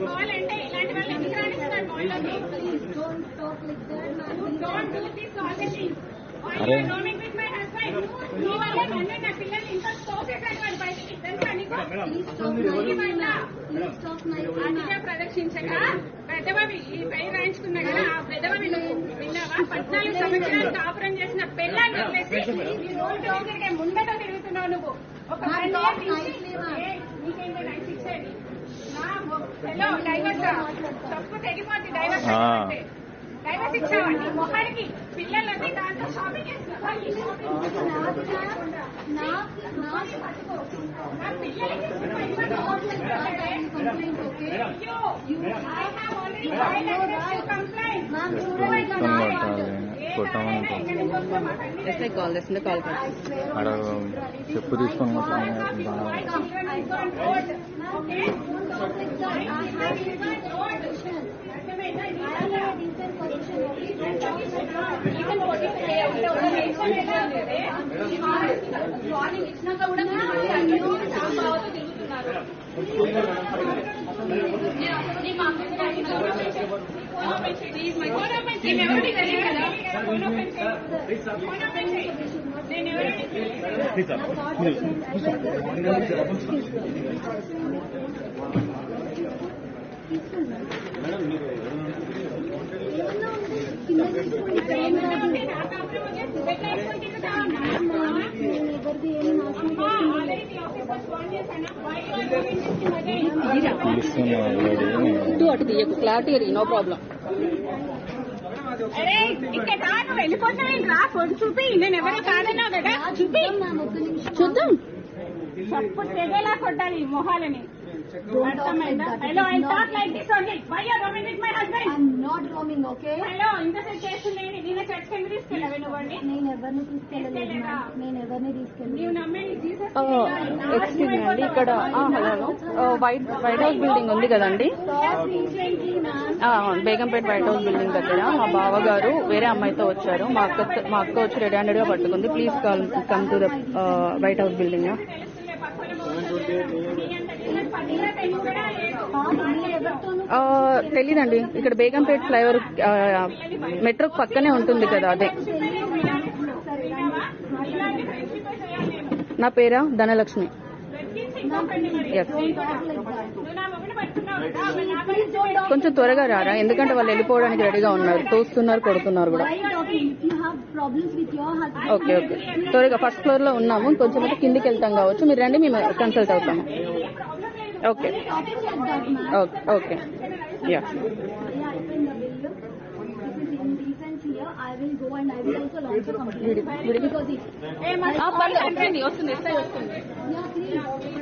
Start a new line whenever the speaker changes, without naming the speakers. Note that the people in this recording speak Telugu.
కావాలంటే ఇలాంటి వాళ్ళు ఎందుకు రాణిస్తారు మహిళలకి don't talk like that don't do this all the things all economic తెలుసా నీకు? ఈ పై రాయించుకున్నా కదా ఆ పెద్దవావి నువ్వు విన్నావా? పద్నాలుగు సంవత్సరాలు కాపురం చేసిన పెళ్ళాన్ని వదిలేసి ఈ రోడ్డు తిరిగే ముందట తిరుగుతున్నావు నువ్వు. ఒక నీకేంటి నైట్ ఇచ్చేది? నా హలో డైవర్స్? తప్పు తెగిపోద్ది డైవర్స్ డైవర్స్ ఇచ్చావండి మొహానికి పిల్లలని దాంట్లో షాపింగ్ చేస్తున్నావా? ఈ షాపింగ్ చేయకుండా. నా పిల్లలకి అయ్యో, I have already filed a complaint.
కొట్టం కొట్టాలి కొట్టమని
ఎస్ఐ కాల్ చేస్తుంటే కాల్ కట్
ఆడ చెప్పు తీసుకొని కొట్టాలి. బాగా
వార్నింగ్ ఇచ్చినాక కూడా మీరు తిరుగుతున్నారు ప్లీజ్ మై
అటు తీయకు క్లారిటీ నో ప్రాబ్లం.
అరే ఇక్కడ రా నువ్వు వెళ్ళిపోతావేంటి రా? ఫోన్ చూపి నేను ఎవరో కాదన్నావు కదా చూపి.
చూద్దాం.
చప్పు తెగేలా కొట్టాలి మొహాలని. అర్థమైందా? Hello I talk like this only why are roaming with my husband
I'm not roaming, okay?
Hello ఇంతసేపు చేస్తుంది నేను
ఎవరిని తీసుకెళ్ళలేదు. నేను ఎవరిని తీసుకెళ్ళలేదు.
ఎక్స్క్యూజ్ మీ అండి. ఇక్కడ hello white white house building ఉంది కదండి. బేగంపేట వైట్ హౌస్ బిల్డింగ్ దగ్గర మా బావగారు వేరే అమ్మాయితో వచ్చారు. మా అక్క మా అక్క వచ్చి రెడీ హండ్రెడ్గా పట్టుకుంది
please call come to the white
house building
తెలీదండి. ఇక్కడ బేగంపేట ఫ్లైఓవర్ మెట్రో పక్కనే ఉంటుంది కదా అదే. నా పేరా? ధనలక్ష్మి. ఎస్ కొంచెం త్వరగా రారా? ఎందుకంటే వాళ్ళు వెళ్ళిపోవడానికి రెడీగా ఉన్నారు. తోస్తున్నారు కొడుతున్నారు కూడా. ఓకే ఓకే త్వరగా ఫస్ట్ ఫ్లోర్లో ఉన్నాము. కొంచెం కిందికి వెళ్తాం కావచ్చు. మీరు రండి మేము కన్సల్ట్ అవుతాము.
Okay.
Okay. Okay. Yeah.
I will go and I will also launch a because.
Hey, my.
Yeah, please.